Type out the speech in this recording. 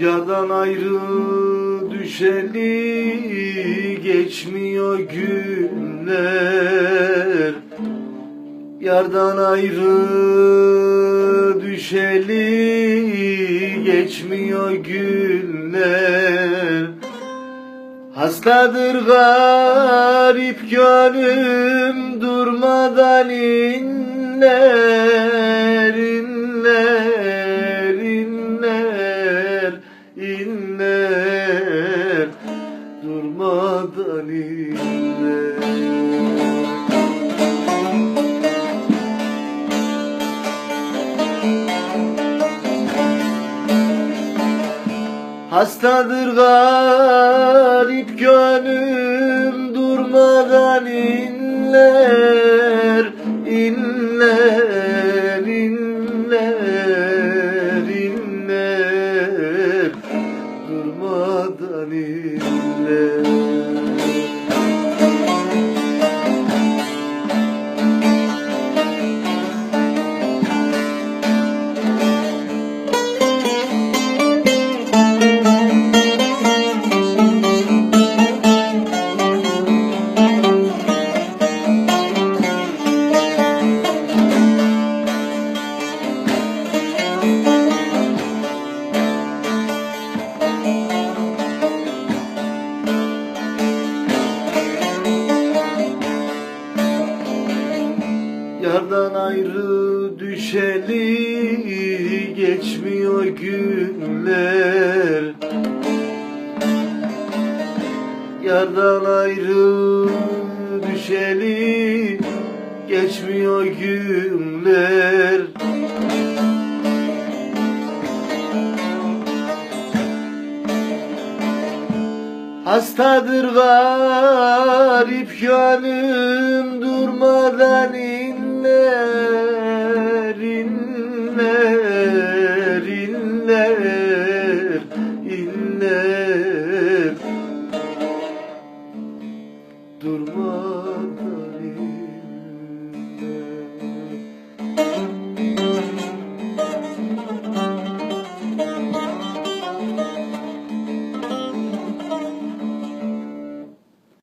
Yardan ayrı düşeli geçmiyor günler. Yardan ayrı düşeli geçmiyor günler. Hastadır garip gönlüm durmadan inler inler inler Hastadır garip gönlüm durmadan inler Yardan ayrı düşeli geçmiyor günler. Yardan ayrı düşeli geçmiyor günler. Hastadır garip gönlüm durmadan inler inler